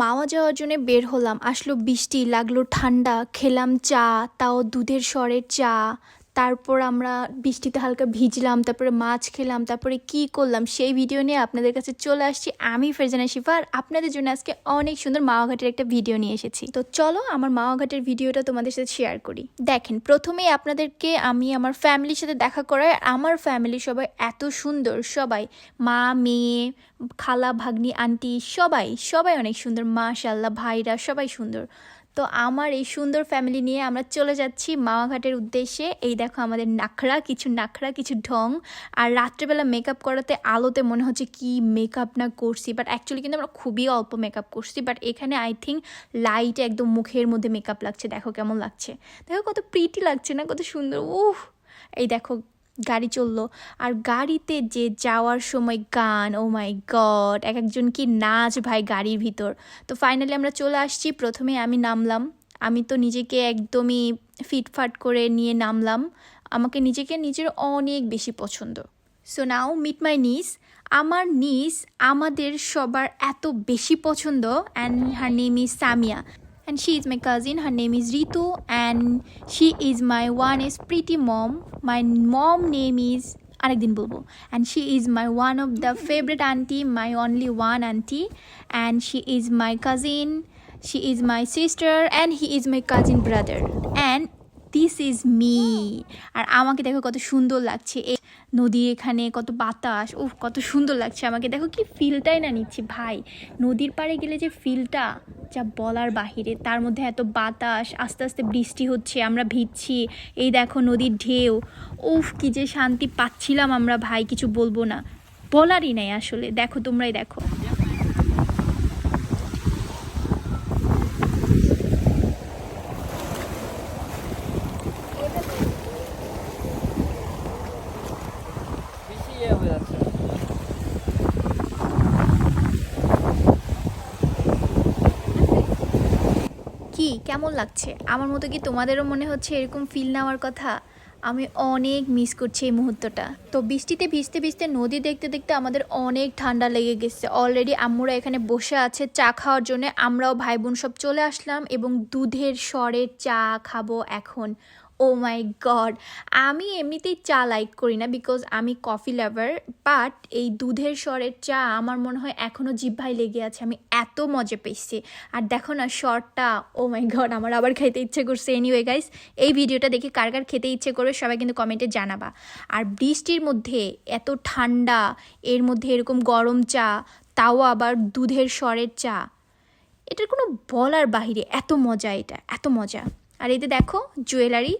মাওয়া যাওয়ার জন্য বের হলাম। আসলো বৃষ্টি, লাগল ঠান্ডা, খেলাম চা, তাও দুধের স্বরের চা। তারপর আমরা বৃষ্টিতে হালকা ভিজলাম, তারপরে মাছ খেলাম, তারপরে কি করলাম সেই ভিডিও নিয়ে আপনাদের কাছে চলে আসছি। আমি ফেরজানা শিফা আর আপনাদের জন্য আজকে অনেক সুন্দর মাওয়াঘাটের একটা ভিডিও নিয়ে এসেছি। তো চলো আমার মাওয়াঘাটের ভিডিওটা তোমাদের সাথে শেয়ার করি। দেখেন, প্রথমেই আপনাদেরকে আমি আমার ফ্যামিলির সাথে দেখা করাই। আমার ফ্যামিলি সবাই এত সুন্দর, সবাই মা, মেয়ে, খালা, ভাগ্নি, আন্টি সবাই সবাই অনেক সুন্দর। মাশাল্লাহ ভাইরা সবাই সুন্দর। তো আমার এই সুন্দর ফ্যামিলি নিয়ে আমরা চলে যাচ্ছি মামাঘাটের উদ্দেশ্যে। এই দেখো আমাদের নাখড়া কিছু নাখড়া কিছু ঢং। আর রাত্রেবেলা মেকআপ করাতে আলোতে মনে হচ্ছে কি মেকআপ না করছি। বাট অ্যাকচুয়ালি কিন্তু আমরা খুবই অল্প মেকআপ করছি। বাট এখানে আই থিঙ্ক লাইট একদম মুখের মধ্যে মেকআপ লাগছে। দেখো কেমন লাগছে। দেখো কত প্রিটি লাগছে না, কত সুন্দর। উহ এই দেখো গাড়ি চলল। আর গাড়িতে যে যাওয়ার সময় গান ও মাই গড এক একজন কি নাচ ভাই গাড়ির ভিতর। তো ফাইনালি আমরা চলে আসছি, প্রথমে আমি নামলাম। আমি তো নিজেকে একদমই ফিটফাট করে নিয়ে নামলাম। আমাকে নিজেকে নিজের অনেক বেশি পছন্দ। সো নাও মিট মাই নিস আমার নিস আমাদের সবার এত বেশি পছন্দ and her name is Samiya and she is my cousin her name is ritu and she is my one is pretty mom my mom name is আরেকদিন বলব and she is my one of the favorite auntie my only one auntie and she is my cousin she is my sister and he is my cousin brother and this is me আর আমাকে দেখো কত সুন্দর লাগছে এই নদীর এখানে কত বাতাস ও কত সুন্দর লাগছে আমাকে দেখো কি ফিলটাই না নিচ্ছি ভাই নদীর পাড়ে গেলে যে ফিলটা যা বলার বাহিরে। তার মধ্যে এত বাতাস, আস্তে আস্তে বৃষ্টি হচ্ছে, আমরা ভিজছি, এই দেখো নদীর ঢেউ। উফ, কি যে শান্তি পাচ্ছিলাম আমরা ভাই, কিছু বলব না। বলারই নাই আসলে, দেখো তোমরাই দেখো। কেমন লাগছে? আমার মতো কি তোমাদেরও মনে হচ্ছে এরকম ফিল নেওয়ার কথা? আমি অনেক মিস করছি এই মুহূর্তটা। তো বৃষ্টিতে ভিজতে ভিজতে নদী দেখতে দেখতে আমাদের অনেক ঠান্ডা লেগে গেছে। অলরেডি আম্মুরা এখানে বসে আছে চা খাওয়ার জন্য। আমরাও ভাই বোন সব চলে আসলাম এবং দুধের স্বরের চা খাব এখন। ও মাই গড আমি এমনিতেই চা লাইক করি না বিকজ আমি কফি লাভার বাট এই দুধের স্বরের চা আমার মনে হয় এখনও জিভ্ভাই লেগে আছে। আমি এত মজা পেয়েছি। আর দেখো না শর্টটা ও মাই গড আমার আবার খেতে ইচ্ছে করছে। এনিওয়ে গাইস এই ভিডিওটা দেখে কার কার খেতে ইচ্ছে করবে সবাই কিন্তু কমেন্টে জানাবা। আর বৃষ্টির মধ্যে এত ঠান্ডা, এর মধ্যে এরকম গরম চা, তাও আবার দুধের স্বরের চা, এটার কোনো বলার বাহিরে, এত মজা এটা, এত মজা। আর এতে দেখো জুয়েলারি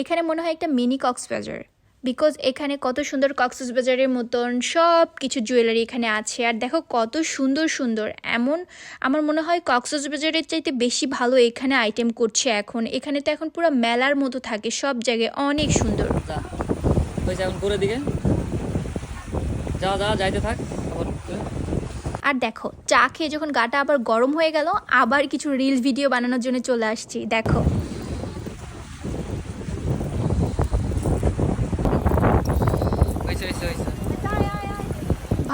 এখানে মনে হয় একটা মিনি কক্সবাজার বিকজ এখানে কত সুন্দর কক্সবাজারের মতন সব কিছু জুয়েলারি এখানে আছে। আর দেখো কত সুন্দর সুন্দর এমন আমার মনে হয় কক্সবাজারের চাইতে বেশি ভালো এখানে আইটেম করছে এখন। এখানে তো এখন পুরো মেলার মতো থাকে সব জায়গায় অনেক সুন্দর। যা হয়েছে এখন করে দিকে। যা যা যাইতে থাক আর দেখো চা খেয়ে যখন গাটা আবার গরম হয়ে গেল আবার কিছু রিল ভিডিও বানানোর জন্য চলে আসছি দেখো হয়েছে হয়েছে হয়েছে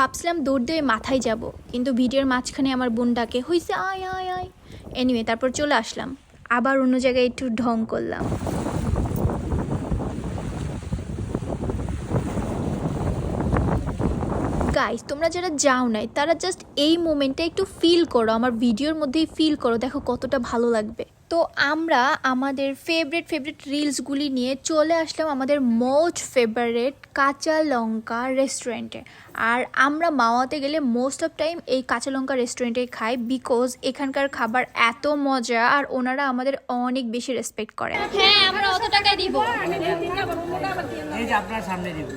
ভাবছিলাম দৌড় দিয়ে মাথায় যাব, কিন্তু ভিডিওর মাঝখানে আমার বোন ডাকে হইছে আয় আয় আয়। এনিওয়ে তারপর চলে আসলাম। আবার অন্য জায়গায় একটু ঢং করলাম। গাইস তোমরা যারা যাও নাই, তারা জাস্ট এই মোমেন্টটা একটু ফিল করো, আমার ভিডিওর মধ্যেই ফিল করো, দেখো কতটা ভালো লাগবে। তো আমরা আমাদের ফেভারিট ফেভারিট রিলসগুলি নিয়ে চলে আসলাম আমাদের মোস্ট ফেভারিট কাঁচা লঙ্কা রেস্টুরেন্টে আর আমরা মাওয়াতে গেলে মোস্ট অফ টাইম এই কাঁচা লঙ্কা রেস্টুরেন্টে খাই বিকজ এখানকার খাবার এত মজা আর ওনারা আমাদের অনেক বেশি রেসপেক্ট করে হ্যাঁ আমরা অত টাকায় দিব। এই যে আপনার সামনে দিব।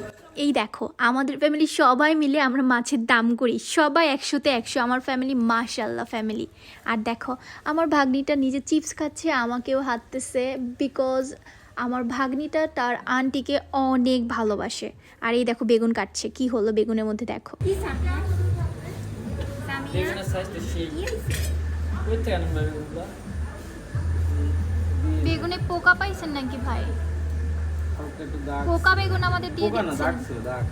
এই দেখো আমাদের ফ্যামিলি সবাই মিলে আমরা মাছের দাম করি। সবাই একশোতে একশো। আমার ফ্যামিলি মাশাল্লাহ ফ্যামিলি আর দেখো আমার ভাগ্নিটা নিজে চিপস খাচ্ছে আমাকেও হাঁটতেছে বিকজ আমার ভাগ্নিটা তার আন্টিকে অনেক ভালোবাসে। আর এই দেখো বেগুন কাটছে। কি হলো বেগুনের মধ্যে দেখো। বেগুনে পোকা পাইছেন নাকি ভাই? পোকা বেগুন আমাদের দিয়ে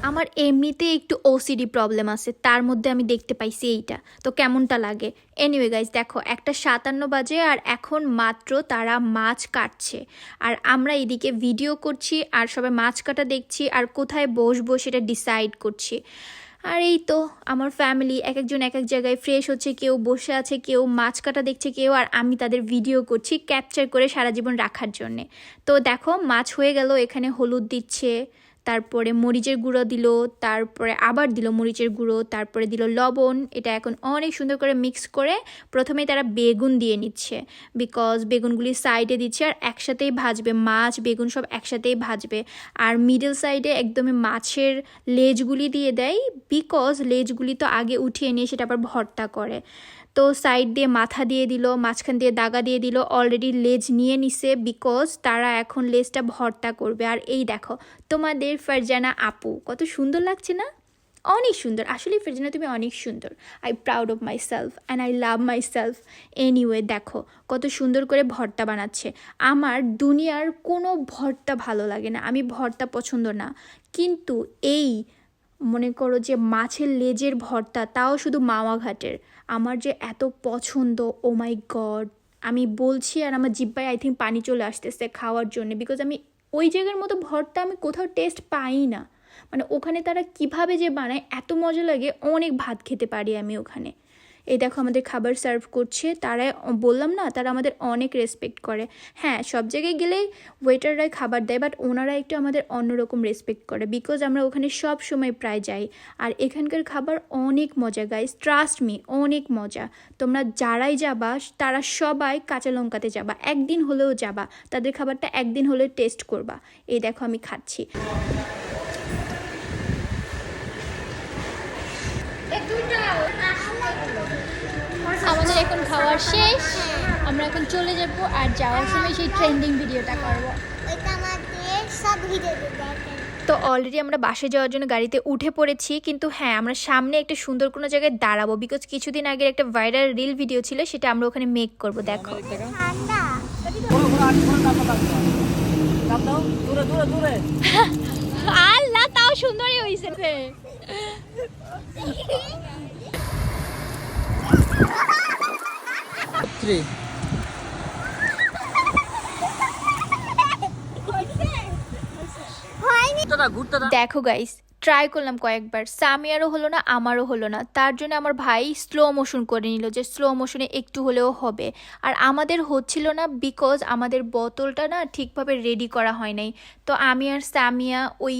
আমার এমনিতে একটু ওসিডি প্রবলেম আছে তার মধ্যে আমি দেখতে পাইছি এইটা। তো কেমনটা লাগে? এনিওয়ে গাইজ দেখো একটা সাতান্ন বাজে আর এখন মাত্র তারা মাছ কাটছে। আর আমরা এদিকে ভিডিও করছি আর সবাই মাছ কাটা দেখছি আর কোথায় বসবো সেটা ডিসাইড করছি। আর এই তো, আমার ফ্যামিলি এক একজন এক এক জায়গায় ফ্রেশ হচ্ছে, কেউ বসে আছে, কেউ মাছ কাটা দেখছে, কেউ আর আমি তাদের ভিডিও করছি ক্যাপচার করে সারা জীবন রাখার জন্যে। তো দেখো, মাছ হয়ে গেল, এখানে হলুদ দিচ্ছে তারপরে মরিচের গুঁড়ো দিল, তারপরে আবার দিল মরিচের গুঁড়ো, তারপরে দিল লবণ। এটা এখন অনেক সুন্দর করে মিক্স করে প্রথমে তারা বেগুন দিয়ে নিচ্ছে। বিকজ বেগুনগুলি সাইডে দিচ্ছে আর একসাথেই ভাজবে, মাছ, বেগুন সব একসাথেই ভাজবে। আর মিডল সাইডে একদমই মাছের লেজগুলি দিয়ে দেয়। বিকজ লেজগুলি তো আগে উঠিয়ে নিয়ে সেটা আবার ভর্তা করে। তো সাইড দিয়ে মাথা দিয়ে দিল, মাঝখান দিয়ে দাগা দিয়ে দিল অলরেডি লেজ নিয়ে নিছে বিকজ তারা এখন লেজটা ভর্তা করবে। আর এই দেখো, তোমাদের ফারজানা আপু, কত সুন্দর লাগছে না? অনেক সুন্দর। আসলে ফারজানা তুমি অনেক সুন্দর। I proud of my self and I love my self anyway দেখো, কত সুন্দর করে ভর্তা বানাচ্ছে। আমার দুনিয়ার কোনো ভর্তা ভালো লাগে না। আমি ভর্তা পছন্দ না। কিন্তু এই মনে করো যে মাছের লেজের ভর্তা, তাও শুধু মাওয়াঘাটের আমার যে এত পছন্দ, ও মাই গড। আমি বলছি আর আমার জিব্বায় আই থিঙ্ক পানি চলে আসতেছে খাওয়ার জন্য বিকজ আমি ওই জায়গার মতো ভর্তা আমি কোথাও টেস্ট পাই না। মানে ওখানে তারা কীভাবে যে বানায়, এত মজা লাগে, অনেক ভাত খেতে পারি আমি ওখানে। এই দেখো আমাদের খাবার সার্ভ করছে। তারাই, বললাম না, তারা আমাদের অনেক রেসপেক্ট করে। হ্যাঁ সব জায়গায় গেলে ওয়েটাররাই খাবার দেয় বাট ওনারা একটু আমাদের অন্যরকম রেসপেক্ট করে। বিকজ আমরা ওখানে সব সময় প্রায় যাই। আর এখানকার খাবার অনেক মজা গাইস ট্রাস্ট মি অনেক মজা। তোমরা যারাই যাবা, তারা সবাই কাঁচা লঙ্কাতে যাবা। একদিন হলেও যাবা। তাদের খাবারটা একদিন হলে টেস্ট করবা। এই দেখো আমি খাচ্ছি আমাদের এখন খাওয়ার শেষ। আমরা এখন চলে যাব আর যাওয়ার সময় সেই ট্রেন্ডিং ভিডিওটা করব। সব ভিডিও তো অলরেডি আমরা বাসে যাওয়ার জন্য গাড়িতে উঠে পড়েছি কিন্তু হ্যাঁ আমরা সামনে একটা সুন্দর কোনো জায়গায় দাঁড়াবো বিকজ কিছুদিন আগের একটা ভাইরাল রিল ভিডিও ছিল সেটা আমরা ওখানে মেক করব দেখো। দূরে দূরে আল্লাহ তাও সুন্দরই হয়েছে থ্রি দেখো গাইস ট্রাই করলাম কয়েকবার। সামিয়ারও হলো না আমারও হলো না। তার জন্য আমার ভাই স্লো মোশন করে নিল যে স্লো মোশনে একটু হলেও হবে। আর আমাদের হচ্ছিল না বিকজ আমাদের বোতলটা না ঠিকভাবে রেডি করা হয় নাই। তো আমি আর সামিয়া ওই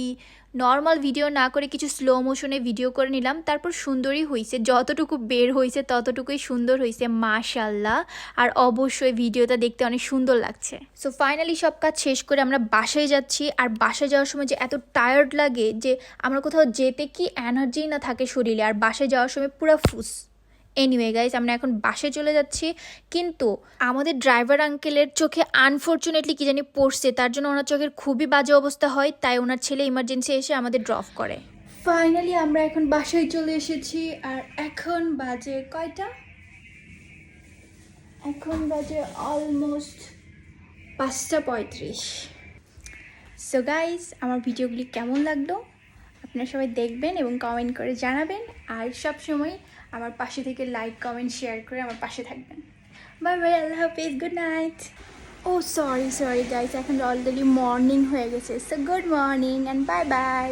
নর্মাল ভিডিও না করে কিছু স্লো মোশনে ভিডিও করে নিলাম, তারপর সুন্দরই হয়েছে যতটুকু বের হয়েছে ততটুকুই সুন্দর হয়েছে মাশাল্লাহ আর অবশ্যই ভিডিওটা দেখতে অনেক সুন্দর লাগছে। সো ফাইনালি সব কাজ শেষ করে আমরা বাসায় যাচ্ছি। আর বাসায় যাওয়ার সময় যে এত টায়ার্ড লাগে যে, আমরা কোথাও যেতে কি এনার্জি না থাকে শরীরে। আর বাসায় যাওয়ার সময় পুরো ফুস। এনিওয়ে গাইজ আমরা এখন বাসে চলে যাচ্ছি। কিন্তু আমাদের ড্রাইভার আঙ্কেলের চোখে আনফর্চুনেটলি কি জানি পড়ছে, তার জন্য ওনার চোখের খুবই বাজে অবস্থা হয়, তাই ওনার ছেলে ইমার্জেন্সি এসে আমাদের ড্রপ করে। ফাইনালি আমরা এখন বাসায় চলে এসেছি, আর এখন বাজে কয়টা? এখন বাজে অলমোস্ট পাঁচটা পঁয়ত্রিশ। সো গাইজ আমার ভিডিওগুলি কেমন লাগল? আপনারা সবাই দেখবেন এবং কমেন্ট করে জানাবেন। আর সব সময় আমার পাশে থেকে লাইক কমেন্ট শেয়ার করে আমার পাশে থাকবেন। বাই বাই আল্লাহ হাফিজ গুড নাইট ও সরি সরি গাইজ এখন অলরেডি মর্নিং হয়ে গেছে। So good morning and bye bye